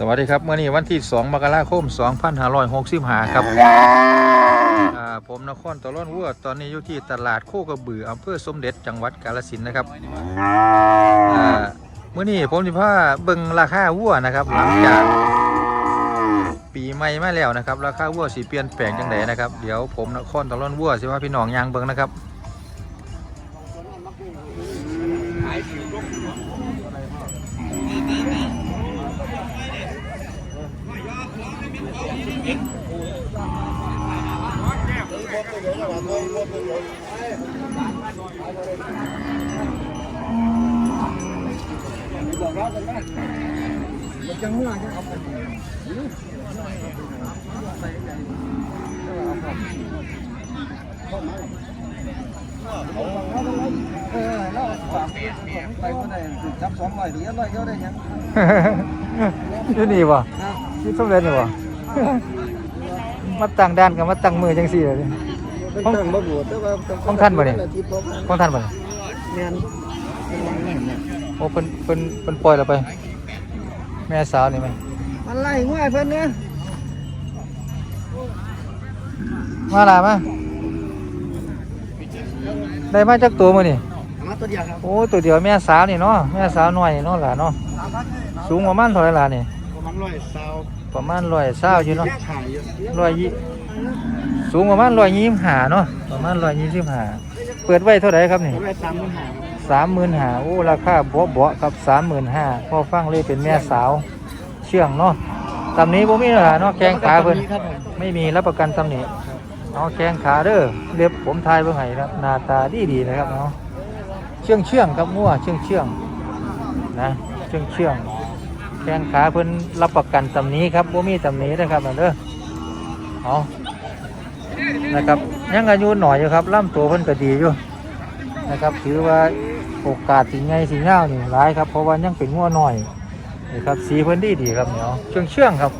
สวัสดีครับเมื่อนี้วันที่ 2 มกราคม 2565 ครับอ่าผมนครตะล่อนวัวตอนนี้อยู่ที่ตลาดโคกระบืออำเภอสมเด็จจังหวัดกาฬสินธุ์นะครับเมื่อนี้ผมจะพาเบิ่งราคาวัวนะครับ หลังจาก ปีใหม่มาแล้วนะครับ ราคาวัวสีเปลี่ยนแปลงจังไดนะครับเดี๋ยวผมนครตะล่อนวัวสิว่าพี่น้องยางเบิ่งนะครับ จับสองร้อยเหรียญร้อยเดียวได้ยังอยู่นี่บ่ที่สมเด็จนี่บ่มาตั้งด้านกับมาตั้งมือจังซี่เลย ต้องตั้งบ่บวชแต่ว่าของท่านบ่เนี่ยของท่านบ่เนี่ยแม่นโอ้เพิ่นเพิ่นเพิ่นปล่อยแล้วไป แม่สาวนี่ไหมมันไล่ง่ายเพิ่นเนี่ยมาลามาได้มาจากตัวมื้อนี่มาตัวเดียวครับโอ้ตัวเดียวแม่สาวนี่เนาะแม่สาวน้อยนี่เนาะหล่ะเนาะสูงประมาณเท่าไหร่ล่ะนี่ประมาณร้อยสาวประมาณร้อยเศร้าอยู่เนาะแค่ถ่ายอยู่ร้อยยี่ สูงประมาณร้อยยี่สิบห้าเนาะประมาณร้อยยี่สิบห้าเปิดไว้เท่าไหร่ครับนี่ร้อยสามหมื่นห้าสามหมื่นห้าโอ้ราคาเบาเบาๆครับสามหมื่นห้าพอฟังเลยเป็นแม่สาวเชื่องเนาะตำนี้บ่มีเนาะเนาะแกงขาเพิ่นครับผมไม่มีรับประกันตำหนิเอาแกงขาเด้อเรียบผมทายเบิ่งให้ครับหน้าตาดีดีๆนะครับเนาะเชื่องเชื่องๆครับงัวเชื่องเชื่องๆนะเชื่องเชื่องๆแกงขาเพิ่นรับประกันตำหนี้ครับบ่มีตำหนินะครับนั่นเด้อเอา นะครับยังอายุหน่อยอยู่ครับล่ำตัวเพิ่นก็ดีอยู่นะครับถือว่าโอกาสสิใหญ่สิยาวนี่หลายครับเพราะว่ายังเป็นงัวน้อยนี่ครับสีเพิ่นดีดีครับเนาะเชื่องเชื่องครับ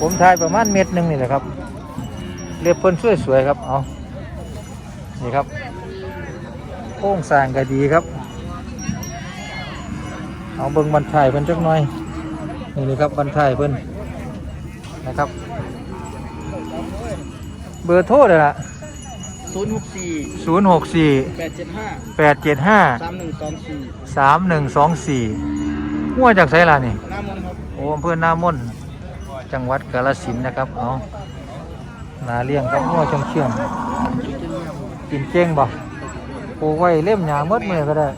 ผมทายประมาณเม็ดหนึ่งนี่แหละครับเรียบเพิ่นสวยๆครับเอานี่ครับโค้งสร้างก็ดีครับ เอาเบิ่งบันทายเพิ่นจักหน่อยนี่นี่ครับบันทายเพิ่นนะครับ เบอร์โทรเลยล่ะศูนย์หกสี่ศูนย์หกสี่แปดเจ็ดห้าแปดเจ็ดห้าสามหนึ่งสองสี่สามหนึ่งสองสี่หัวจากไสล่ะนี่ หน้ามนต์ครับ โอ้อำเภอหน้ามนจังหวัดกาฬสินธุ์นะครับ เอานาเลี้ยงกับงัวเชื่องๆกินเจ้งบ่ปลูกไว้เล่มหยาเมดมือก็ได้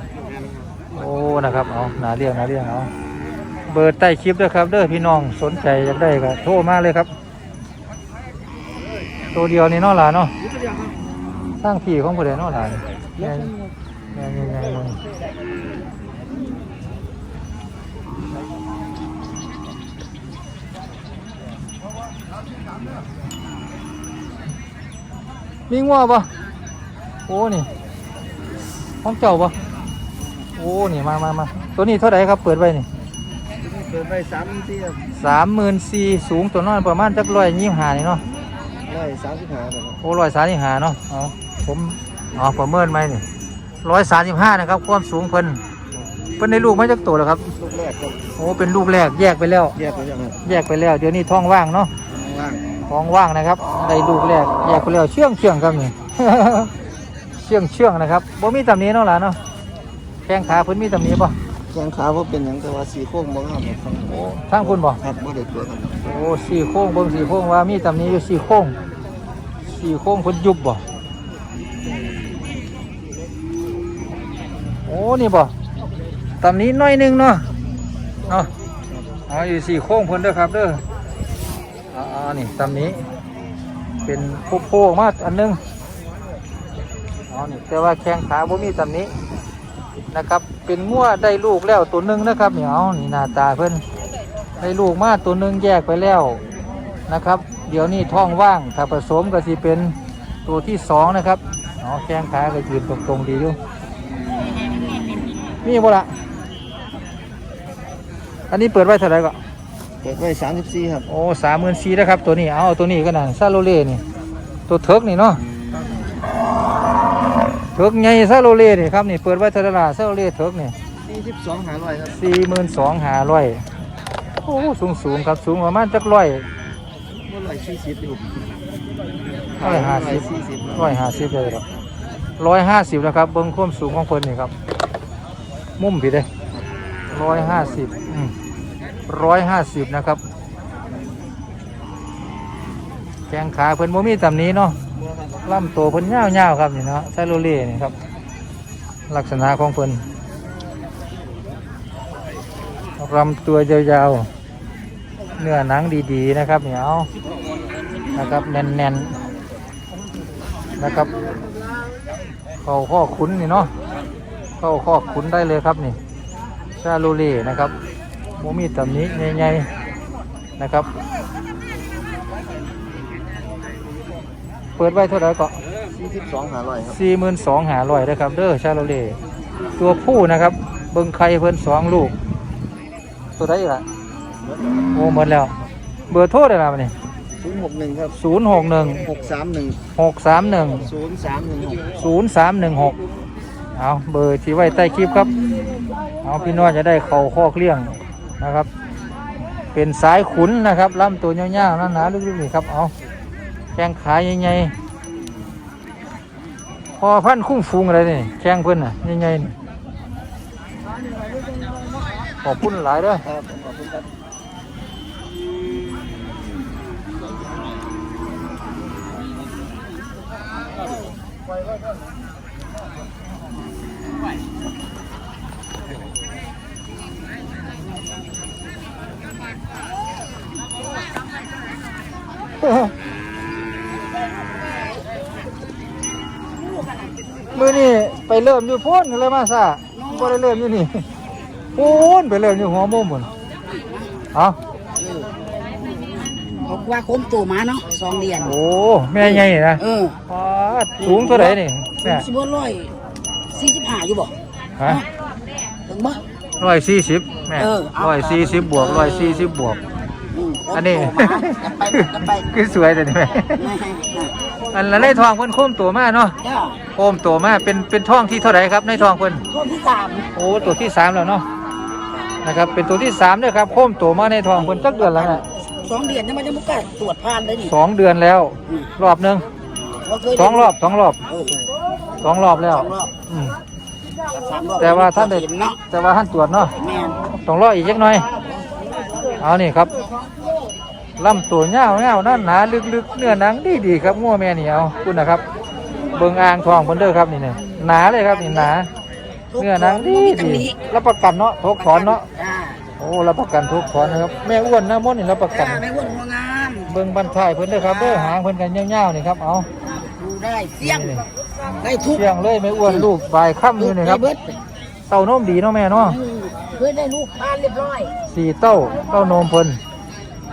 โอ้ นะครับ เอานาเลี้ยงนาเลี้ยงเอา เบอร์ใต้คลิปด้วยครับ เด้อพี่น้องสนใจอยากได้ก็โทรมาเลยครับ ตัวเดียวนี่เนาะหลานเนาะอยู่ตัวเดียวครับสร้างที่ของผู้ใดเนาะหลานรถแม่เพิ่นครับแม่ใหญ่ๆเลยมีงัวปะโอ้นี่ของเจ้าปะโอ้นี่มามามาตัวนี้เท่าไหร่ครับเปิดไว้นี่เปิดไปสามที่ครับสามหมื่นสี่สูงตัวน้อยประมาณจักร้อยยี่ห้านี่เนาะ ร้อยสามสิบห้าครับโอ้ร้อยสามสิบห้าเนาะเอาผมอ๋อประเมินไหมนี่ร้อยสามสิบห้านะครับ ความสูงเพิ่นเพิ่นได้ลูกมาจากตัวแล้วครับ ลูกแรกครับโอ้เป็นลูกแรกแยกไปแล้ว แยกไปยังครับแยกไปแล้ว เดี๋ยวนี้ท้องว่างเนาะว่างท้องว่างนะครับได้ลูกแรกแยกไปแล้วเชื่องเชื่องครับนี่ เชื่องเชื่องนะครับบ่มีตำหนี้เนาะหล่ะเนาะแข้งขาเพิ่นมีตำหนี้ป่ะ แข้งขาว่าเป็นหยังแต่ว่าสีโค้งบ่งามครับโอ้ทางคุณบ่ครับบ่ได้ตัวกันโอ้สี่โค้งเบิ่งสี่โค้งว่ามีตำหนี้อยู่สี่โค้งสี่โค้งเพิ่นยุบบ่โอ้นี่บ่ตำหนี้น้อยหนึงเนาะเนาะอ๋ออยู่สี่โค้งเพิ่นเด้อครับเด้ออ๋อนี่ตำหนี้ เป็นโค้งๆมาอันหนึงอ๋อนี่แต่ว่าแข้งขาบ่มีตำหนี้ นะครับ เป็นงัวได้ลูกแล้วตัวหนึงนะครับเนี่ยเอานี่หน้าตาเพิ่นได้ลูกมาตัวหนึ่งแยกไปแล้วนะครับ เดี๋ยวนี้ท้องว่างถ้าผสมก็สิเป็นตัวที่สองนะครับอ๋อแข้งขาก็ยืนตรงๆดีอยู่มีบ่ละอันนี้เปิดไว้เท่าไหร่ก็เปิดไว้สามสิบสี่ครับโอ้สามหมื่นสี่นะครับตัวนี้เอาตัวนี้ก็น่ะซาโลเล่นี่ตัวเทิกนี่เนาะ เทิกใหญ่ซาโลเล่นี่ครับนี่เปิดไว้เท่าไหร่ล่ะซาโลเล่เทิกนี่สี่สิบสองหาร้อยครับสี่หมื่นสองหาร้อยโอ้สูงสูงครับสูงประมาณจักร้อยเมื่อไหร่สี่สิบอยู่ร้อยห้าสิบสี่สิบร้อยห้าสิบเลยครับร้อยห้าสิบนะครับเบิ้งความสูงของเพิ่นนี่ครับมุมผิดเลยร้อยห้าสิบร้อยห้าสิบนะครับแข้งขาเพิ่นโมมีตำหนี้เนาะ ลำตัวเพิ่นยาวๆครับนี่เนาะไซโรเล่นี่ครับ ลักษณะของเพิ่นลำตัวยาวๆ เนื้อหนังดีๆนะครับเนี่ยเอานะครับแน่นๆนะครับ เข้าข้อขุนนี่เนาะเข้าข้อขุนได้เลยครับนี่ชาลูเล่นะครับโมมีตำหนี้ใหญ่ๆนะครับ เปิดไว้เท่าไหร่ก็สี่สิบสองหาร้อยครับสี่หมื่นสองหาร้อยนะครับ เด้อชาโลเล่ตัวผู้นะครับ เบิ้งไข่เพิ่นสองลูก ตัวได้อีกละโอ้หมดแล้ว เบอร์โทรได้แล้วนี่ศูนย์หกหนึ่งครับศูนย์หกหนึ่งหกสามหนึ่งหกสามหนึ่งศูนย์สามหนึ่งหกศูนย์สามหนึ่งหกเอาเบอร์ที่ไว้ใต้คลิปครับ เอาพี่น้องจะได้เข่าข้อเคลี้ยงนะครับ เป็นสายขุนนะครับลำตัวยาวๆหนาๆลึกๆนี่ครับเอา แข้งขาใหญ่ๆพอพันคุ้มฟูงอะไรนี่แข้งเพิ่นน่ะใหญ่ๆนี่ขอบคุณหลายเด้อครับขอ มือนี่ไปเริ่มอยู่พูนเลยมาซะบ่ได้เริ่มอยู่นี่พูนไปเริ่มอยู่หัวมุมหมดเอาบอกว่าคมตัวมาเนาะสองเดือนโอ้แม่ใหญ่นะเออปาดสูงเท่าไหร่นี่แม่สิบร้อยสี่สิบห้าอยู่บ่ฮะถึงบ่ร้อยสี่สิบแม่เออเอาร้อยสี่สิบบวกร้อยสี่สิบบวกมคมอันนี้ตัวมาจะไปจะไปคือสวยแต่นี่แม่ไม่ให้นะ อันละในทองเพิ่นโค้มตัวมาเนาะจ้าโค้มตัวมาเป็นเป็นทองที่เท่าไหร่ครับในทองเพิ่นคนที่สามโอ้ตัวที่สามแล้วเนาะนะครับเป็นตัวที่สามเนี่ยครับโค้มตัวมาในทองเพิ่นจักเดือนแล้วน่ะสองเดือนนี่มันจะมุกกล้าตรวจผ่านเลยนี่สองเดือนแล้วอืมรอบหนึ่งบ่เคยสองรอบสองรอบเออสองรอบแล้วสองรอบอืมสามรอบแต่ว่าท่านได้เห็เนาะแต่ว่าท่านตรวจเนาะแม่น ต้องรออีกจักหน่อยเอานี่ครับ ลำตัวเงาเงาหน้าหนาลึกๆ เนื้อหนังดีดีๆครับงัวแม่นี่เอาคุณนะครับเบิ่งอ่างทองเพิ่นเด้อครับนี่เนี่ยหนาเลยครับนี่หนา เนื้อหนังดีมีดีตำหนิรับประกันเนาะทุกถอนเนาะจ้าโอ้รับประกันทุกถอนนะครับแม่อ้วนหน้ามดนี่รับประกัจ้านไม่อ้วนหัวงามเบิ่งบันท้ายเพิ่นเด้อครับเด้อหางเพิ่นกันยาวๆนี่ครับเอาดูได้เสี่ยงได้ทุกเชียงเลยแม่อ้วนลูกบายค่ำอยู่นี่ครับได้เบิดเต้านมดีเนาะแม่เนาะอืมเคยได้ลูกผ่านเรียบร้อยสี่เต้าเต้านมเพิ่น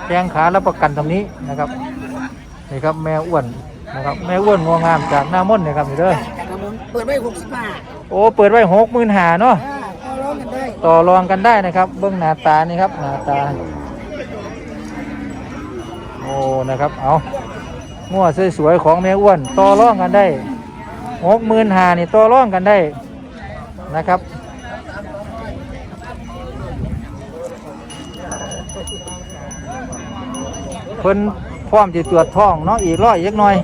แข้งขารับประกันตรงนี้นะครับนี่ครับแม่อ้วนนะครับแม่อ้วนงวงามจากหน้ามนต์นี่ครับนี่เด้อจากกระมุนเปิดไว้หกสิบห้าโอ้เปิดไว้หกหมื่นหาเนาะอ่าก็ร้องกันได้ต่อรองกันได้นะครับเบื้องหน้าตานี่ครับหน้าตาโอ้นะครับเอางัวสวยๆของแม่อ้วนต่อรองกันได้หกหมื่นหานี่ต่อรองกันได้นะครับ เพิ่นพร้อมจะตรวจท้องเนาะอีกร้อยยักหน่อย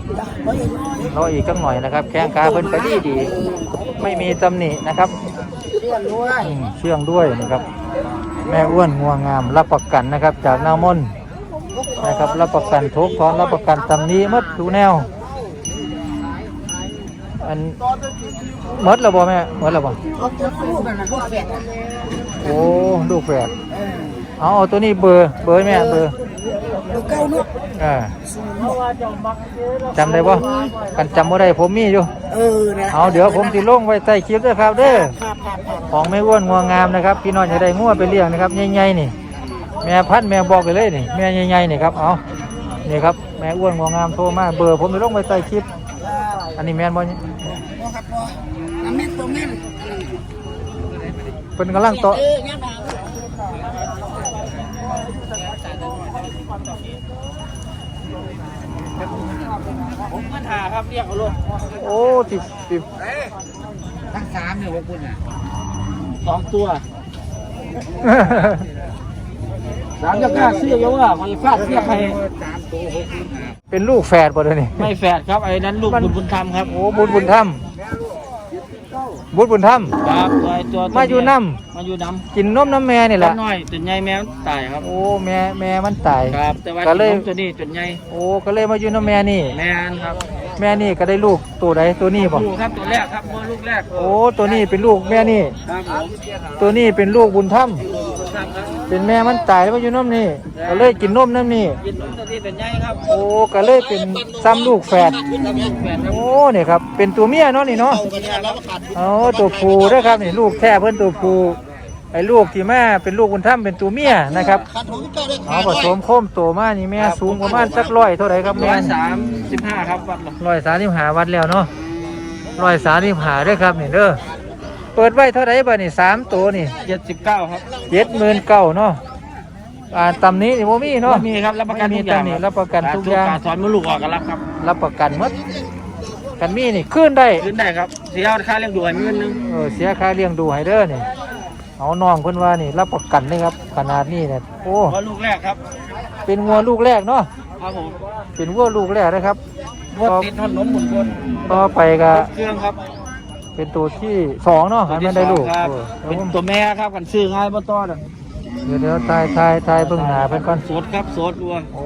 รออีกสักหน่อยนะครับแข้งขาเพิ่นก็ดีดีไม่มีตำหนินะครับเชื่องด้วยนะครับ แม่อ้วนงัวงามรับประกันนะครับ จากนามนนะครับรับประกันทุกทอนรับประกันตำหนี้มดทุแนวอันมดแล้วบ่แม่หมดแล้วบ่เอาตัวลูกโอ้ลูกแฝดเอาเอาตัวนี้เบอร์เบอร์แม่เบอร์ ตัวเก้าเนาะอ่าจำได้บ่กันจำบ่ได้ผมมีอยู่ เออนะเอาเดี๋ยวผมสิลงไว้ใต้คลิปด้วยครับเด้อครับครับครับของไม่อ้วนงัวงามนะครับ พี่น้องจะได้งัวไปเลี้ยงนะครับใหญ่ๆนี่ แม่พันธุ์แม่บอกไปเลยนี่ แม่ใหญ่ๆนี่ครับเอานี่ครับแม่อ้วนงัวงามโทรมาเบอร์ผมไปลงไว้ใต้คลิป อันนี้แม่นบ่เนี่ยพ่อครับพ่อน้ำแม่นตัวแม่นเป็นกำลังโตะเอ อย่ามาผมปัญหาครับเรียกเอารถโอ้ติดติดทั้งสามเนี่ยว่าคุณอะสองตัวสามจะกล้าซื้อเยอะว่ามันฟาดเสียใครเป็นลูกแฝดบ่เด้อนี่ไม่แฝดครับไอ้นั้นลูกบุญบุญธรรมครับโอ้บุญบุญธรรม บุญบุญธรรม ครับตัวไอ้ตัวมาอยู่น้มาอยู่น้กินนมน้ำแม่นี่ำแหละน้อยตัวใหญ่แมวตายครับ โอ้แม่แม่มันตาย ครับ แต่ว่าก็เลยนมตัวนี้ตัวใหญ่โอ้ก็เลยมาอยู่น้ำแม่นี่ แม่นครับแม่นี่ก็ได้ลูกตัวใดตัวนี้บ่ลูกครับตัวแรกครับตัวลูกแรกโอ้ตัวนี้เป็นลูกแม่นี่ ครับผมตัวนี้เป็นลูกบุญธรรม บุญธรรมครับเป็นแม่มันตายแล้วมาอยู่น้ำนี่ก็เลยกินนมน้ำนี่กินนมตัวนี้ตัวใหญ่ครับโอ้ก็เลยเป็นซ้ำลูกแฝดแฝดครับโอ้เนี่ยครับเป็นตัวเมียเนาะนี่เนาะอ๋อตัวผู้เด้อครับนี่ลูกแท้เพิ่นตัวผู้ไอ้ลูกที่แม่เป็นลูกบุญธรรมเป็นตัวเมียนะครับเอาผสมโคมโตมานี่แม่สูงประมาณสักร้อยเท่าไหร่ครับร้แม่อยสามสิบห้าครับวัดละร้อยสามสิบหาวัดแล้วเนาะร้อยสามสิบหาเด้อครับนี่เด้อ เปิดไว้เท่าไหร่บ่นี่สามตัวนี่เจ็ดสิบเก้าครับเจ็ดหมื่นเก้าเนาะอ่าตำนี้นี่บ่มีเนาะมีครับรับประกันไม่มีทุกอย่างตำหนิรับประกันทุกอย่างการสอนมือลูกออกกันรับครับรับประกันหมดกันมีนี่ขึ้นได้ขึ้นได้ครับเสียค่าเลี้ยงดูให้หมื่นหนึงเออเสียค่าเลี้ยงดูให้เด้อนี่เอาน้องเพิ่นว่านี่รับประกันเลยครับขนาดนี้เนี่ยโอ้เพราะลูกแรกครับ เป็นงัวลูกแรกเนาะครับผมเป็นวัวลูกแรกนะครับวดติดถนนหมุนบนต่อไปก็เครื่องครับ เป็นตัวที่สองเนาะให้มันได้ลูกครับเออเป็นตัวแม่ครับกันซื้อง่ายบ่ต้อนะเดี๋ยวเดี๋ยวทายทายทายเบิ่งหน้าเพิ่นก่อนสดครับสดวัวโอ้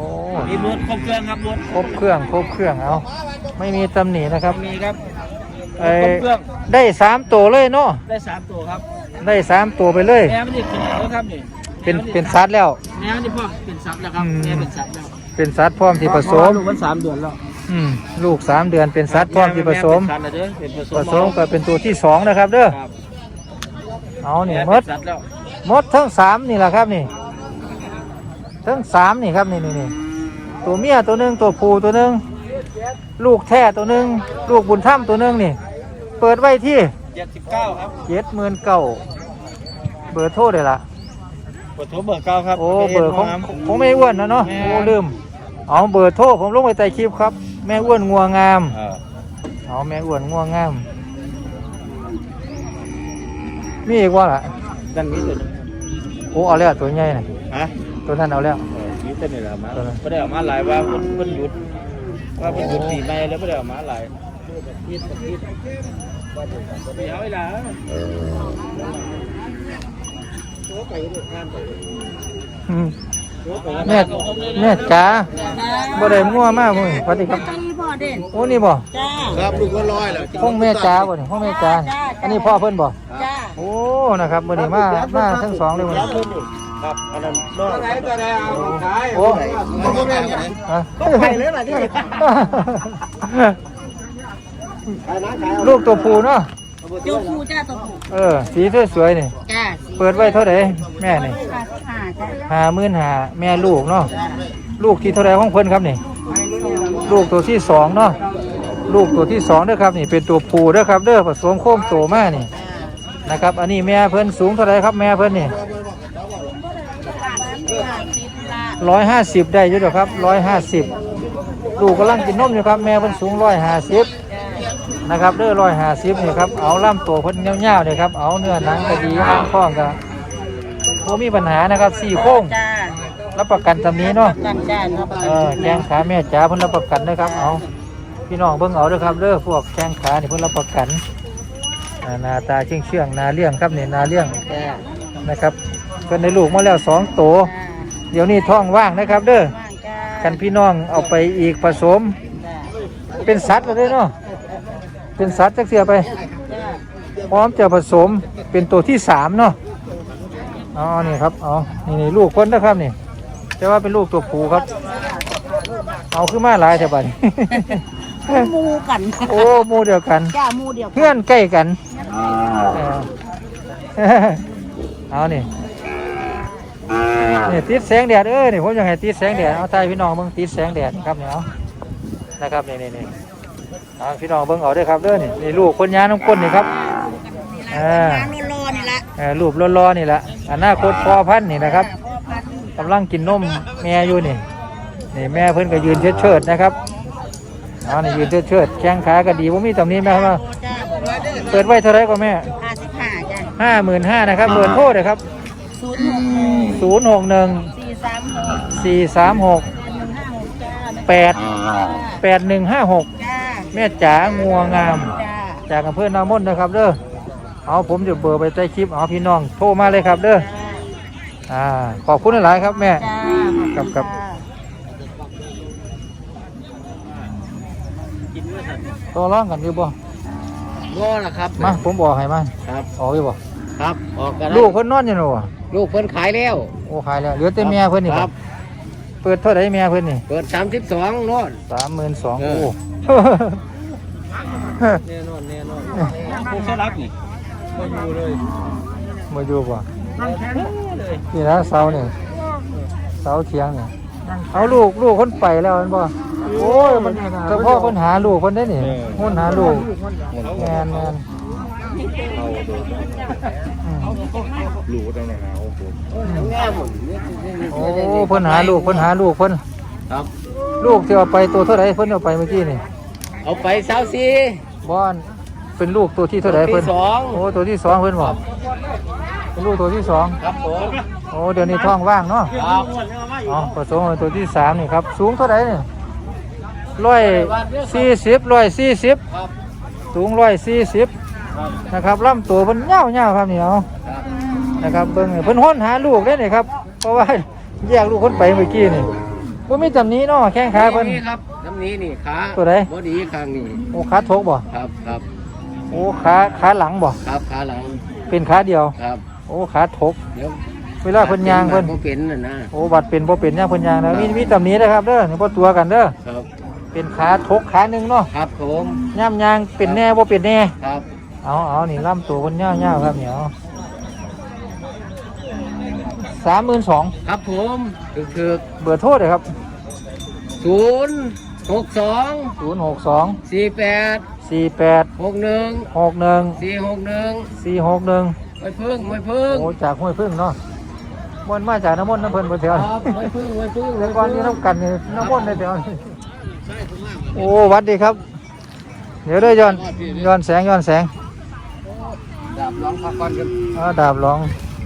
มีรถครบเครื่องครับรถครบเครื่องครบเครื่องเอาไม่มีตำหนินะครับมีครับเอ้ยครบเครื่องได้สามตัวเลยเนาะได้สามตัวครับได้สามตัวไปเลย แม่ไม่ได้ขึ้นแล้วครับนี่เป็นเป็นสัตว์แล้ว แม่ไม่ได้พ่อเป็นสัตว์แล้วครับอืม แม่เป็นสัตว์แล้วเป็นสัตว์พร้อมที่ผสม ลูกมันสามเดือนแล้ว อืมลูกสามเดือนเป็นสัตว์พร้อมที่ผสมแเป็นสัตว์แล้วเด้อเป็นผสผมสมก็เป็นตัวที่สองนะครับเด้อครับเอานี่แม่หมเป็ดนสัตว์แล้วหมดทั้งสามนี่แหละครับนี่ ทั้งสามนี่ครับนี่นี่นี่ตัวเมียตัวหนึ่งตัวผู้ตัวหนึ่งลูกแท้ตัวหนึ่งลูกบุญธรรมตัวหนึ่งนี่ เปิดไว้ที่เจ็ดสิบเก้าครับเจ็ดหมื่นเก้าเบอร์โทรเลยล่ะกดโทรเบอร์เก้าครับโอ้เบอร์ของของแม่อ้วนนะเนาะแม่โอ้ลืม เอาเบอร์โทรผมลงไปใต้คลิปครับ แม่อ้วนงัวงามเออเอาแม่อ้วนงัวงาม มีอีกว่าล่ะ ดังนี้ตัวหนึงโอ้เอาแล้วตัวใหญ่น่ะฮะตัวนั้นเอาแล้ว เออนี่ตัวนี้แหละมาตัวนั้นไม่ได้เออกมาหลายว่ามันมันหยุด ว่ามันหยุดปีใหม่แล้วไม่ได้เออกมาหลายยีดยีดเดี๋ยวเวลาอืม แม่แม่จ๋าบ่ได้งัวมากมึงสวัสดีครับตอนนี้พ่อเด่นโอ้นี่บ่จ้าครับลูกก็ร้อยแล้วห้องแม่จ๋าบ่นี่ห้องแม่จ๋าอันนี้พ่อเพิ่นบ่จ้าโอ้นะครับมื้อนี้มามาทั้งสองเลยมื้อนี้ครับอันนั้นนอกโอ้มันก็แม่นกันฮะไปเลยล่ะนี่ลูกตัวผู้เนาะ ตัวผู้จ้าตัวผู้เออ สีสวยๆนี่ จ้าเปิดไว้เท่าไหร่แม่นี่ห้าสิบห้าจ้าห้าหมื่นห้าแม่ลูกเนาะ ลูกที่เท่าไหร่ของเพิ่นครับนี่ ลูกตัวที่สองเนาะ ลูกตัวที่สองเด้อครับนี่ เป็นตัวผู้เด้อครับเด้อผสมโคมโตมานี่ นะครับ อันนี้แม่เพิ่นสูงเท่าไหร่ครับแม่เพิ่นนี่ร้อยห้าสิบได้อยู่เด้อครับร้อยห้าสิบลูกกำลังกินนมอยู่ครับ แม่เพิ่นสูงร้อยห้าสิบ นะครับเด้อร้อยห้าสิบนี่ครับเอาล่ำตัวเพิ่นเงาวๆเลยครับเอาเนื้อหนังก็ดีอ่างท้องก็บ่มีปัญหานะครับสี่โค้งจ้ารับประกันตำนี้เนาะกันจ้าเนาะเออแข้งขาแม่จ๋าเพิ่นรับประกันนะครับเอาพี่น้องเบิ่งเอาเด้อครับเด้อพวกแข้งขานี่เพิ่นรับประกันอ่าหน้าตาเชื่องเชื่องๆนาเลี้ยงครับนี่นาเลี้ยงจ้านะครับเพิ่นได้ลูกมาแล้วสองโตวเดี๋ยวนี้ท้องว่างนะครับ เด้อว่างจ้ากันพี่น้องเอาไปอีกผสมจ้าเป็นสัตว์แล้วเด้อเนาะ เป็นสัตว์จักเสียไปจ้าพร้อมจะผสมเป็นตัวที่สามเนาะอ๋อนี่ครับเอานี่นี่ลูกคนนะครับนี่แต่ว่าเป็นลูกตัวผู้ครับ เอาขึ้นมาหลายแต่บัดนี้หมูกันโอ้หมูเดียวกันจ้าหมูเดียวกันเพื่อนใกล้กันเออเอานี่นี่ติดแสงแดดเออนี่ผมอยากให้ติดแสงแดดเอาใจพี่น้องเบิ่งติดแสงแดดครับเนี่ยเอานะครับนี่นี่นี่ เอาพี่น้องเบิ่งเอาเด้วยครับเด้อนี่นี่ลูกคนยาน้ำก้นนี่ครับอ่าน้ำร้อนๆนี่ละเออรูปรอๆนี่แหละอนาคตพอพันธุ์นี่นะครับกำลังกินนมแม่อยู่นี่นี่แม่เพิ่นก็ยืนเชิดๆนะครับเอานี่ยืนเชิดๆแข้งขาก็ดีว่ามีตรงนี้ไหมครับจ้าเปิดไว้เท่าไรก็แม่ห้าสิบห้าจ้าห้าหมื่นห้านะครับเปิดโทษนะครับศูนย์หกศูนย์หกหนึ่งสี่สามหกสี่สามหกแปดหนึ่งห้าหกจ้าแปดแปดหนึ่งห้าหกจ้า แม่จ๋างัวงาม จ้าจากอำเภอนามนนะครับเด้อเอาผมจะเบอร์ไปใต้คลิปเอาพี่น้องโทรมาเลยครับเด้ออ่าขอบคุณหลายๆครับแม่ จ้าครับครับกินเมื่อสัตว์ตัวร้องกันอยู่บ่ก็ละครับมาผมบอกให้มันครับ ออกอยู่บ่ครับ ออกกันลูกเพิ่นนอนอยู่เนาะลูกเพิ่นขายแล้วโอ้ขายแล้วเหลือแต่แม่เพิ่นนี่ครับเปิดเท่าไหร่แม่เพิ่นนี่เปิดสามสิบสองโน่นสามหมื่นสองเอโอ้อ แน่นอนแน่นอนพวกสลักนี่มาอยู่เลยมาอยู่บ่เลยนี่นะเสาเนี่ยเสาเทียงเนี่ยเอาลูกลูกคนไปแล้วมันบ่โอ้ยมันเฉพาะคนหาลูกคนได้นี่คนหาลูกแมนแมนอืมรู้ได้ไงเอาผมแง่หโอ้เพิ่นหาลูกเพิ่นหาลูกเพิ่นครับ ลูกที่เอาไปตัวเท่าไหร่เพิ่นเอาไปเมื่อกี้นี่ เอาไปเช้าซีบ้านเป็นลูกตัวที่เท่าไหร่เพิ่นที่สองโอ้ตัวที่สองเพิ่นบอกเป็นลูกตัวที่สองครับผมโอ้เดี๋ยวนี้ท้องว่างเนาะครับอ๋อผสมกับตัวที่สามนี่ครับสูงเท่าไหร่เนี่ยร้อยสี่สิบร้อยสี่สิบครับสูงร้อยสี่สิบครับนะครับลำตัวเพิ่นเงาเงาๆครับนี่เอาครับนะครับเบิ่งนี่เพิ่นห้นหาลูกได้นี่ครับเพราะว่าแยกลูกคนไปเมื่อกี้นี่ว่ามีตำหนี้เนาะแข้งขาเพิ่น นี่ครับน้ำนี้นี่ขาตัวใดบอดีข้างนี้โอ้ขาทกบ่ครับครับโอ้ขาขาหลังบ่ครับขาหลังเป็นขาเดียว ครับโอ้ขาทกเดี๋ยวเวลาเพิ่นยางเพิ่นบ่เป็นน่ะนะ โอ้บัดเป็นบ่เป็นย่างเพิ่นยางนะมีมีตำหนี้นะครับเด้อนี่บ่ตัวกันเด้อครับเป็นขาทกขาหนึงเนาะครับผมย่ำยางเป็นแน่บ่เป็นแน่ ครับเอาเอานี่ล่ำตัวคนเง่าเง่าๆครับเนี่ยสามหมื่นสองครับผมคือคือเบอร์โทษเลยครับ ศูนย์ หกสองศูนย์หกสองสี่แปดสี่แปดหกหนึ่งหกหนึ่งสี่หกหนึ่งสี่หกหนึ่งไม่พึ่งไม่พึ่งโอ้จากห้วยพึ่งเนาะมนต์มาจากน้ำมนต์น้ำเพิ่นบนแถวคนี่รับไม่พึ่งไม่พึ่งแต่ก่อนนี้น้ำกันนี่น้ำมนต์ในแถวนี่โอ้หวัดดีครับ เดี๋ยวเด้วยย้อนย้อนแสงย้อนแสงดาบร้องพักก่อนครับอ้าวดาบหลอง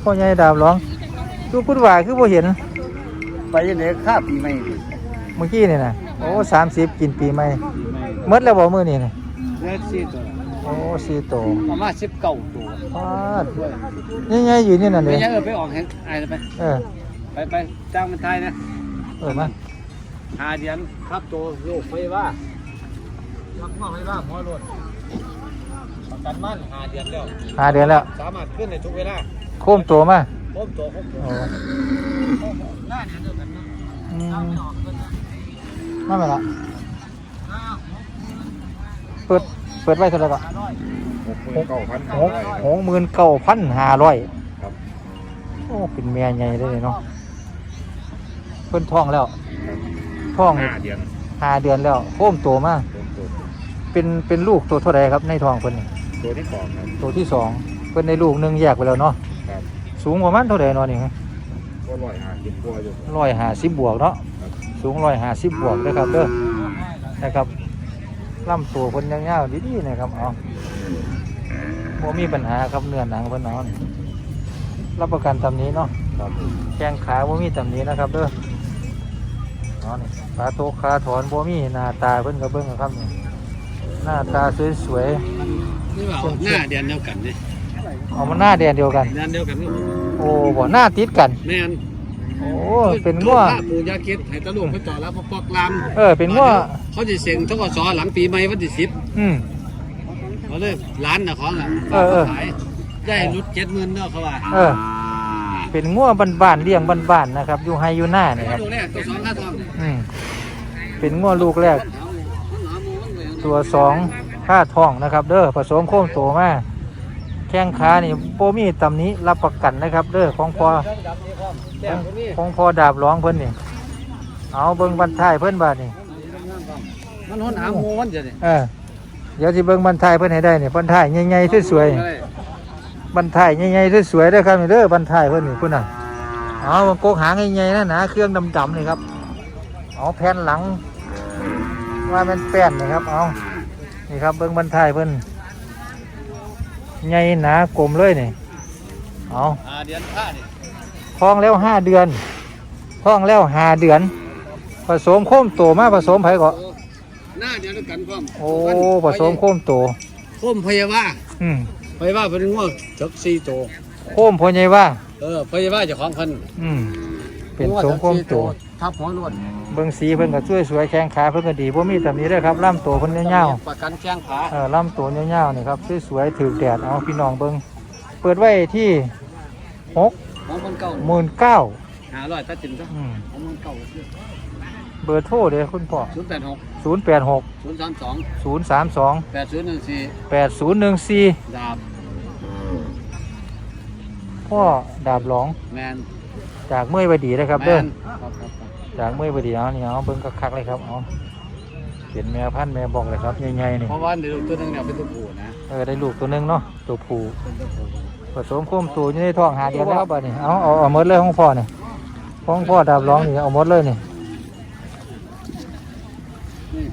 พ่อใหญ่ดาบหลองดูพุทธว่าคือบ่เห็น ไปยังไงข้าปีใหม่เมื่อกี้นี่นะ โอ้สามสิบกินปีใหม่หมดแล้วบ่มื้อนี่นะเลือดสี่ตัวโอ้สี่โตวประมาณสิบเก้าตัวปาดนี่ไงอยู่นี่นั่นเลไม่ยใช่เออไปออกแห่งไอ้ไปเออไปไปจ้างมันไทยนะเออมาหาเดียนครับตัวโยกไปว่าพักมาไปว่าหมอรถประกันมั่นหาเดือนแล้วหาเดือนแล้วสามารถขึ้นในทุกเวลาโค้มตัวมาครบตัวครบตัวโอ้หน้าเดือนเดียวกันนะอืม เอาไม่ออกเพิ่นนะมา ไหมล่ะอ้าวเปิดเปิดไว้เท่าไหร่ก็ร้อยหกเก้าพันหกหกหมื่นเก้าพันห้าร้อยครับโอ้เป็นแม่ใหญ่เลยเนาะเพิ่นท้องแล้วท้องห้าเดือนห้าเดือนแล้วโค้มตัวมาเป็นตัวเป็นเป็นลูกตัวเท่าไหร่ครับในท้องเพิ่นนี่ตัวที่สองครับตัวที่สองเพิ่นในลูกหนึงแยกไปแล้วเนาะครับสูงประมาณเท่าไหร่เนาะนี่ก็ร้อยห้าสิบกว่าอยู่ร้อยห้าสิบบวกเนาะครับ สูงร้อยห้าสิบบวกนะครับเด้อนะครับลำตัวเพิ่นยาวๆดีๆนะครับเอาบ่มีปัญหาครับเนื้อหนังเพิ่นเอานี่รับประกันตำนี้เนาะครับแข้งขาบ่มีตำนี้นะครับเด้อเอานี่ขาโตกขาถอนบ่มีหน้าตาเพิ่นก็เบิ่งเอาครับนี่หน้าตาสวยนี่ว่าหน้าเดือนเดียวกันนี่ๆเอามาหน้าแดนเดียวกันเดือนเดียวกันนี่โอ้บ่หน้าติดกันแม่น โอ้เป็นง้วผ้าปูยาเก็ดให้ตะลุกไปต่อแล้วพอปอกลามเออเป็นง้วเขาจะเซ็งทกศหลังปีใหม่วันที่สิบอืมเขาเลยร้านนะของอะเออเออขายได้รุดเจ็ดหมื่นเนาะเขาว่าเออเป็นง้วบ้านๆเลี้ยงบ้านๆนะครับ อยู่ไฮอยู่หน้านี่ครับตัวแรกตัวสองค่าทองอืมเป็นง้วลูกแรก ตัวสองค่าทองนะครับ เด้อผสมโค้งโตมา แข้งขานี่โปมีตำนี้รับประกันนะครับเด้อของพอของพอดาบร้องเพิ่นนี่ เอาเบิ่งบรรทายเพิ่นบาดนี่มันหนหาหมูมันจะเนี่ยเออเดี๋ยวสิเบิ่งบรรทายเพิ่นให้ได้นี่บรรทายใหญ่ๆสวยๆบรรทายใหญ่ๆสวยๆเด้อครับนี่เด้อบรรทายเพิ่นนี่พุ่นน่ะเอาโกกหางใหญ่ๆนะหนาเครื่องดำๆนี่ครับเอาแผ่นหลังว่ามันแป้นนะครับเอานี่ครับเบิ้งบรรทายเพิ่น ใหญ่หนากลมเลยนี่เอาอ่าเดือนผ้าเนี่ยท้องแล้วห้าเดือนท้องแล้วหาเดือน ผสมโคมโตมาผสมไผก็หน้าเดียวกันพร้อมโอ้ผสมโคมโตโคมพยาว่าอืมพยาว่าเป็นง่วงจักสี่ตัวโคมพ่อใหญ่ว่าเออพยาว่าเจ้าของเพิ่นอืมเป็นโสมโคมโตทับหัวล้วน เบิ่งสีเพิ่นก็ช่วยสวยแข้งขาเพิ่นก็ดีบ่มีตำหนิเด้อครับลำตัวเพิ่นยาวประกันแข้งขาๆเออลำตัวยาวๆนี่ครับสวยๆถือแดดเอาพี่น้องเบิ่งเปิดไว้ที่หกของมันเก่าหมื่นเก้าหาร้อยตัดจินซะอืมของมันเก่าเบอร์โทรเด้อคุณพ่อศูนย์แปดหกศูนย์แปดหกศูนย์สามสองศูนย์สามสองแปดศูนย์หนึ่งสี่แปดศูนย์หนึ่งสี่ดาบพ่อดาบหลองแมนจากเมื่อยวดีนะครับแมเด้อนครับครับครับ จากเมื่อยวดีเอานี่เอาเบิ่งคักๆเลยครับเอาเป็นแม่พันธุ์แม่บอกเลยครับใหญ่ๆนี่เพราะว่าเดี๋ยวตัวหนึงเนี่ยเป็นตัวผู้นะเออได้ลูกตัวหนึงเนาะตัวผู้เป็นตัวผู้ผสมโคมตัวอยู่ในท้องหาเดือนแล้วบัดนี้เอาเอาเอาหมดเลยของพ่อนี่ของพ่อดาบหลองนี่เอาหมดเลยนี่นี่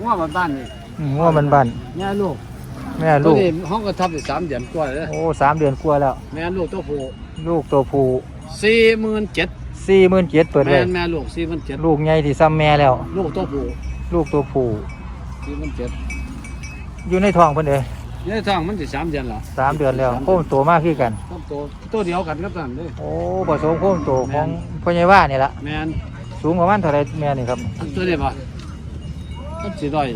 ง่วงบ้านๆนี่อืมงัวมันบันแม่ลูกแม่ตัลูวกนี้ห้องกระทับอยู่สามเดือนกว่าเลยโอ้สามเดือนกว่าแล้วแม่ลูกตัวผู้ลูกตัวผู้สี่หมื่นเจ็ด สี่หมื่นเจ็ดเปิดแม่ไว้แม่ลูกสี่หมื่นเจ็ดลูกใหญ่ที่ซ้ำแม่แล้ว ลูกตัวผู้ลูกตัวผู้สี่หมื่นเจ็ดอยู่ในท้องเพิ่นเด้เนี่ยทางมันจะสามเดือนละสามเดือนแล้วโคมตัวมากขึ้นกัน ต้นโตตัวเดียวกันกับนั่นเลยโอ้ผสมโคมตัวของพ่อใหญ่ว่านี่ละแม่นสูงประมาณเท่าไรแม่นี่ครับอันตัวนี้ป่ะมันสี่ร้อย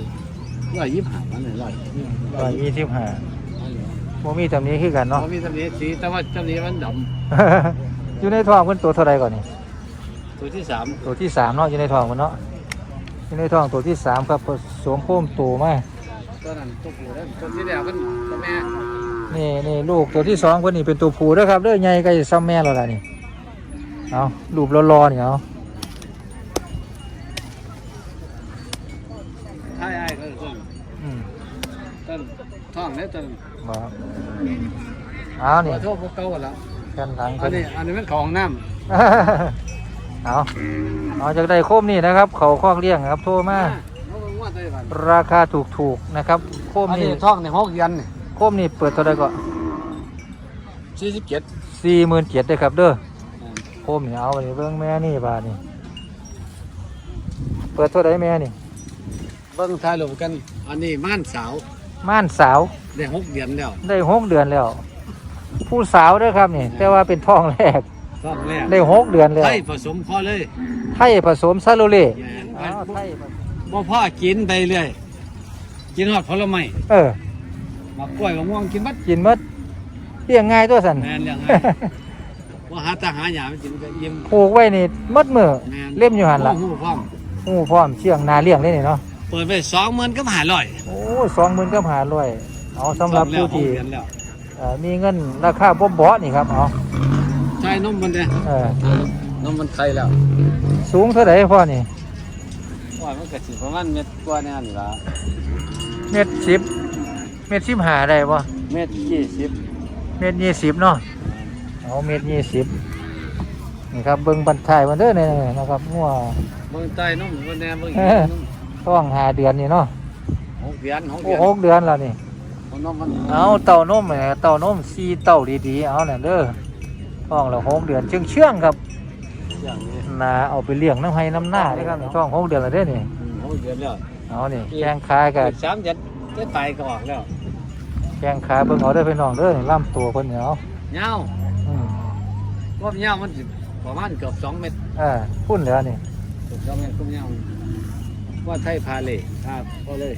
ร้อยยี่สิบห้ามันเลยร้อยร้อยยี่สิบห้าโมมีตำหนี้ขึ้นกันเนาะเขามีตำหนิสีแต่ว่าตำหนิมันดอยู่ในท้องเพิ่นตัวเท่าไรก่อนนี่ำ ตัวที่สามตัวที่สามเนาะอยู่ในท้องเพิ่นเนาะอยู่ในท้องตัวที่สามครับผสมโคมตัวมาตัวนั้นตัวผู้แล้วตัวที่แล้วมันตัวแม่นี่นี่ลูกตัวที่สองเพิ่นนี่เป็นตัวผู้เด้อครับเด้อใหญ่ก็จะซ้ำแม่แล้วล่ะนี่เอารูปรอๆนี่เอาท้ายไอ้ก็ต้นอืมต้นท้องเนี่ยต้นบ่ครับเอานี่ขอโทษพวกเก่าแล้วกันหลังอัเพิ่นนนี้อันนี้มันของน้ เอาเอาจากได้โคมนี่นะครับ เขาคอกเลี้ยงครับ โทรำมาเขาบอกว่าตัวนี้ราคาถูกๆนะครับ โคมอันนี่นี้ท้องในหกเดือนนี่โคมนี่เปิดเท่าไรก็สี่สิบเจ็ดสี่หมื่นเจ็ดเลยครับเด้อ โคมนี่เอาไปเบิ่งแม่นี่บาทนี่ เปิดเท่าไรแม่นี่ เบิ่งถ่ายรูปกัน อันนี้ม่านสาวม่านสาว ได้หกเดือนแล้วได้หกเดือนแล้ว ผู้สาวเด้อครับนี่ แต่ว่าเป็นท้องแรก ท้องแรกได้หกเดือนแล้วไทยผสมพอเลยไทยผสมซาโลเล่แม่นอ้าวไทยผสมบ่พ่อกินไปเรื่อยกินหอดผลไม้เออ มากล้วยมะม่วงกินบัดกินหมดเลี้ยงง่ายตัวสัน แม่นเรื่องไง ว่าหาตาหาหยามันกินก็ยิ้มปลูกไว้นี่หมดมือแม่นเล่มอยู่หันละโอ้โหพร้อมหูพร้อมเชียงนาเลี้ยงเลยนี่เนาะเปิดไปสองหมื่นก็หาร้อยโอ้สองหมื่นก็หาร้อยเอาสำหรับผู้ที่เดือนแล้ว เอ่อมีเงินราคาบ่เบาๆนี่ครับเอาใช่ นมมันเด้เออนมมันไข่แล้วสูงเท่าไหร่พ่อนี่ว่ามันก็สิประมาณเม็ดกว่าแน่นี่ล่ะเม็ดสิบเม็ดสิบหาได้ปะเม็ดยี่สิบเม็ดยี่สิบเนาะเอาเม็ดยี่สิบนี่ครับเบิ้งบันทายมันเด้อเนี่ยนะครับงัวเบิ่งใต้นมเบิ่งแน่เบิ่งเออต้องหาเดือนนี่เนาะหกเดือนหกโอ้เดือนหกเดือนแล้วนี่ของนมมันเอาเต่านมแหมเต่านมสีเต่าดีๆเอาเนี่ยเด้อ ท้องละหกเดือนเชื่องเชื่องๆครับอย่างนี้นาเอาไปเลี้ยงน้ำให้น้ำหน้าเลยครับนี่ท้องหกเดือนแล้วเด้อนี่อืมหกเดือนแล้วเอานี่แข้งขากับอีกสามเดือนจะตายก็ออกแล้วแข้งขาเบิ่งเอาได้อพี่น้องเด้อนี่ล่ำตัวเพิ่นเนี่ยเอายาวอืมรอบยาวมันสิประมาณเกือบสองเมตรอ่าพุ่นแล้วนี่ เกือบสองเมตรก็ยาวว่าไทยพาเลยครับก็เลย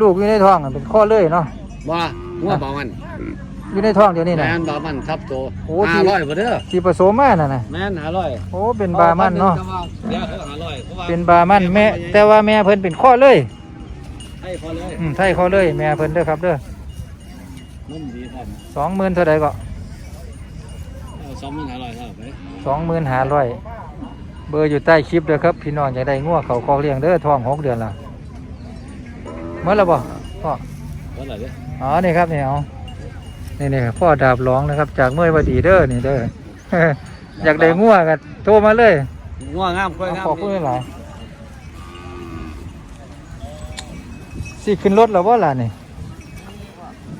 ลูกอยู่ในท้องอะเป็นข้อเลยเนาะว่าหัวบ่ามัน อยู่ในท้องเดี๋ยวนี้แมนะนบ่ามันทับโตโอ้ที่ ห้าร้อยบ่เด้อที่ผสมมาน่ะนะแมนห้าร้อยโอ้เป็นบามันเนาะเดี๋ยวเขาห้าร้อยเพราะว่าเป็นบามันแม่แต่ว่าแม่เพิ่นเป็นข้อเลยให้พอเลยอืมไทยข้อเลยแม่เพิ่นเด้อครับเด้อนุ่มดีครับสองหมื่นเท่าใดก็เอาสองหมื่นห้าร้อยครับไปสองหมื่นห้าร้อยเบอร์อยู่ใต้คลิปเด้อครับ พี่น้องอยากได้งัวเขาคอกเลี้ยงเด้อท้องหกเดือนละเมื่อแล้วบ่พ่อ เท่าไหร่เด้ออ๋อนี่ครับนี่เอา นี่นี่พ่อดาบร้องนะครับ จากเมื่อวดีเด้อนี่เด้ออยากได้งัวก็โทรมาเลยงัวงามกล้วยงามขอบคุณหลายสิขึ้นรถแล้วบ่ล่ะนี่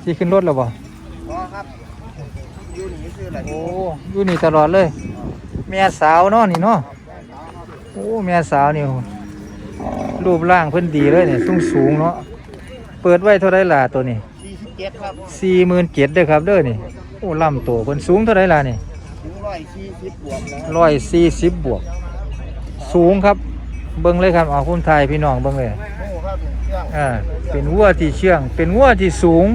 สิขึ้นรถแล้วบ่อ๋อครับอยู่นี่คืออะไรโอ้อยู่นี่ตลอดเลยแม่สาวเนาะนี่เนาะโอ้แม่สาวนี่รูปร่างเพิ่นดีเลยเนี่ยสูงสูงๆเนาะเปิดไว้เท่าไรล่ะตัวนี้สี่สิบ เจ็ดครับสี่หมื่นเจ็ดเด้อครับเด้อนี่โอ้ลำตัวเพิ่นสูงเท่าไรล่ะนี่ถึงร้อยสี่สิบบวกแล้วร้อยสี่สิบบวก สูงครับ เบิ้งเลยครับเอาคุณไทยพี่น้องเบิ้งเลยโอ้ครับเครื่องอ่าเป็นวัวที่เชื่อง เป็นวัวที่สูง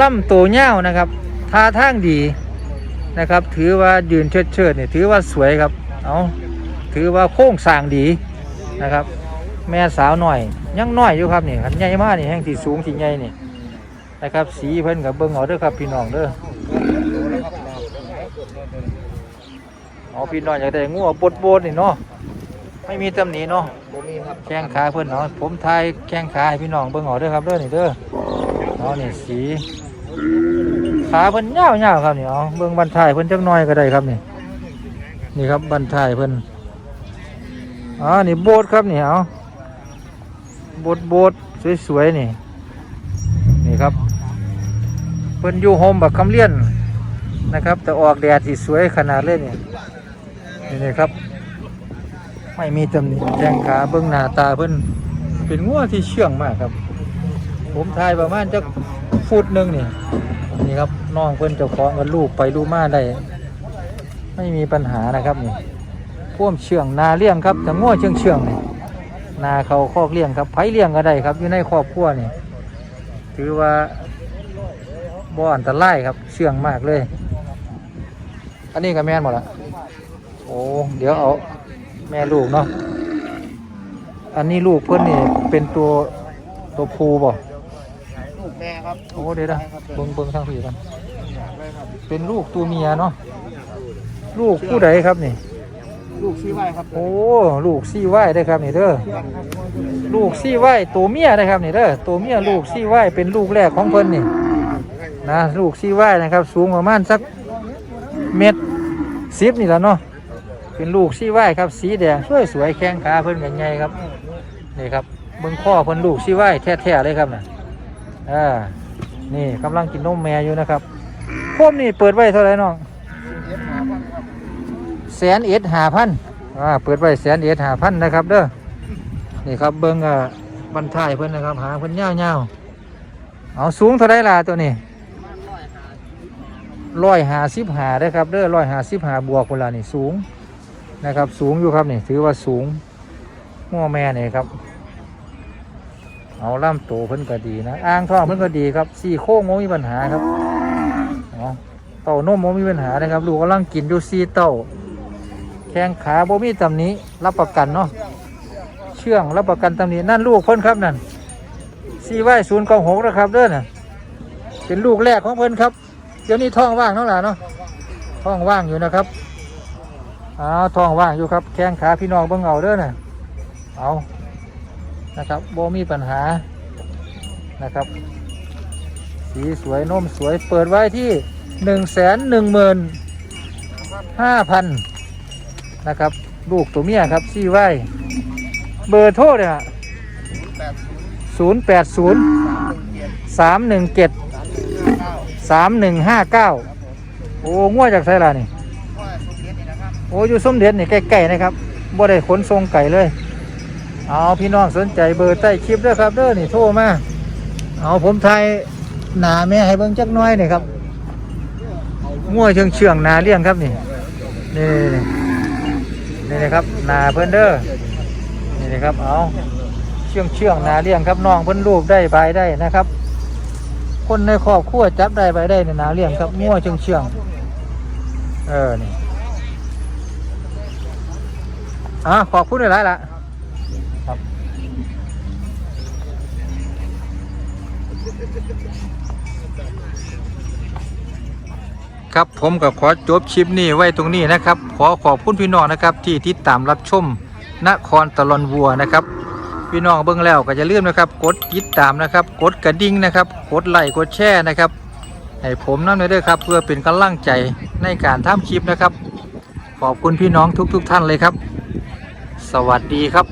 ลำตัวเง่าวนะครับท่าทางดีนะครับ ถือว่ายืนเชิดเชิดๆเนี่ยถือว่าสวยครับเอาถือว่าโค้งสร้างดีนะครับ แม่สาวหน่อยยังน้อยอยู่ครับนี่ขันใหญ่มากนี่แห่งที่สูงที่ใหญ่นี่ นะครับ สีเพิ่นกับเบิ้งเอาเด้อครับพี่น้องเด้อเอาพี่น้องอยากได้งัวบดบดนี่เนาะไม่มีตำหนิเนาะแข้งขาเพิ่นเนาะผมทายแข้งขาให้พี่น้องเบิ่งเอาเด้อครับเด้อนี่เด้อเอานี่สีขาเพิ่นยาวๆครับนี่เอาเบิ่งบันทายเพิ่นจักหน่อยก็ได้ครับนี่นี่ครับบันทายเพิ่นอ๋อนี่โบสถ์ครับนี่เอาโบสถ์โบสถ์สวยๆนี่ นี่ครับ เพิ่นอยู่โฮมบักคำเลี้ยนนะครับ แต่ออกแดดสิสวยขนาดเลยนี่นี่นี่ครับ ไม่มีตำหนิแข้งขาเบื้องหน้าตาเพิ่นเป็นงัวที่เชื่องมากครับ ผมทายประมาณจักฟุตหนึ่งนี่นี่ครับน้องเพิ่นเจ้าของกันลูกไปลูกมาได้ไม่มีปัญหานะครับนี่พ่วมเชื่องนาเลี้ยงครับแต่งัวเชื่องเชื่องนี่นาเขาคอกเลี้ยงครับไผเลี้ยงก็ได้ครับอยู่ในครอบครัวนี่ถือว่า บ่อันตรายครับ เชื่องมากเลย อันนี้ก็แม่นหมดละโอ้ เดี๋ยวเอาแม่ลูกเนาะ อันนี้ลูกเพื่อนนี่เป็นตัวตัวภูบ่ลูกแม่ครับโอ้เดี๋ยวนะเบิ่งเบิ่งทางผีกันได้ครับเป็นลูกตัวเมียเนาะ ลูกผู้ใดครับนี่ ลูกชี้ไว้ครับ โอ้ ลูกซี่ไหว้ได้ครับนี่เด้อเครื่องครับลูกซี่ไหว้ตัวเมียได้ครับนี่เด้อ ตัวเมียลูกซี่ไหว้เป็นลูกแรกของเพิ่นนี่ นะลูกซี่ไว้นะครับ สูงประมาณสักเม็ดสิบนี่แหละเนาะเป็นลูกซี่ไว้ครับ สีแดงสวยสวยๆแข้งขาเพิ่นกันใหญ่ครับนี่ครับเบิ่งข้อเพิ่นลูกซี่ไว้แท้ๆเลยครับน่ะอ่านี่กำลังกินนมแม่อยู่นะครับโคมนี่เปิดไว้เท่าไหร่น้องแสนเอ็ดหาพันอ่าเปิดไว้แสนเอ็ดหาพันนะครับเด้อนี่ครับเบิ่งอ่าบรรทายเพิ่นนะครับ หาเพิ่นยาวๆเอาสูงเท่าไรล่ะตัวนี้ ร้อยหาสิบหาได้ครับเด้อร้อยหาสิบหาบวกเวลานี่สูงนะครับ สูงอยู่ครับนี่ถือว่าสูงหัวแม่นี่ครับ เอาล่ำโตเพิ่นก็ดีนะอ่างท้อเพิ่นก็ดีครับสี่โค้งโมมีปัญหาครับเต่านมโมมีปัญหานะครับลูกกำลังกินอยู่สี่เต่าแข้งขาโบมีตำนี้รับประกันเนาะเชื่องรับประกันตำนี้นั่นลูกเพิ่นครับนั่นสี่ไว้ศูนย์กองหกนะครับเด้อน่ะเป็นลูกแรกของเพิ่นครับ เดี๋ยวนี้ท้องว่างเท่าไหร่เนาะท้องว่างอยู่นะครับอ้าวท้องว่างอยู่ครับ แข้งขาพี่น้องเบิ่งเอาเด้อน่ะเอานะครับโบมีปัญหานะครับ สีสวยนมสวยเปิดไว้ที่หนึ่งแสนหนึ่งหมื่นห้าพันนะครับ ลูกตัวเมียครับซี่ไว้เบอร์โทรเนี่ยศูนย์แปดศูนย์สามหนึ่งเจ็ด สามหนึ่งห้าเก้าโอ้ง่วจากไสล่ะนี่โอ้อยู่สมเด็จนี่ใกล้ๆนะครับบ่ได้ขนทรงไก่เลย เอาพี่น้องสนใจเบอร์ใต้คลิปด้วยครับเด้อนี่โทรมา เอาผมไทยหนาแม่ให้เบิ่งจักหน้อยนี่ครับง่วเชื่องเชื่องๆหนาเลี้ยงครับนี่นี่นี่นี่นะครับหนาเพิ่นเด้อนี่นะครับเอาเชื่องเชื่องๆหนาเลี้ยงครับน้องเพิ่นลูกได้ใบได้นะครับ คนในครอบครัวจับได้ใบได้ในนาเลี้ยงครับง่วเชื่องเชื่องเออนี่อะขอบคุณหลายละครับผมก็ขอจบคลิปนี้ไว้ตรงนี้นะครับ ขอขอบคุณพี่น้องนะครับ ที่ติดตามรับชมนครตะลอนวัวนะครับ พี่น้องเบิ้งแล้วก็จะลืมนะครับ กดติดตามนะครับ กดกระดิ่งนะครับ กดไลค์กดแชร์นะครับให้ผมนั่นเลยด้วยครับ เพื่อเป็นกำลังใจในการทำคลิปนะครับ ขอบคุณพี่น้องทุกๆทท่านเลยครับ สวัสดีครับ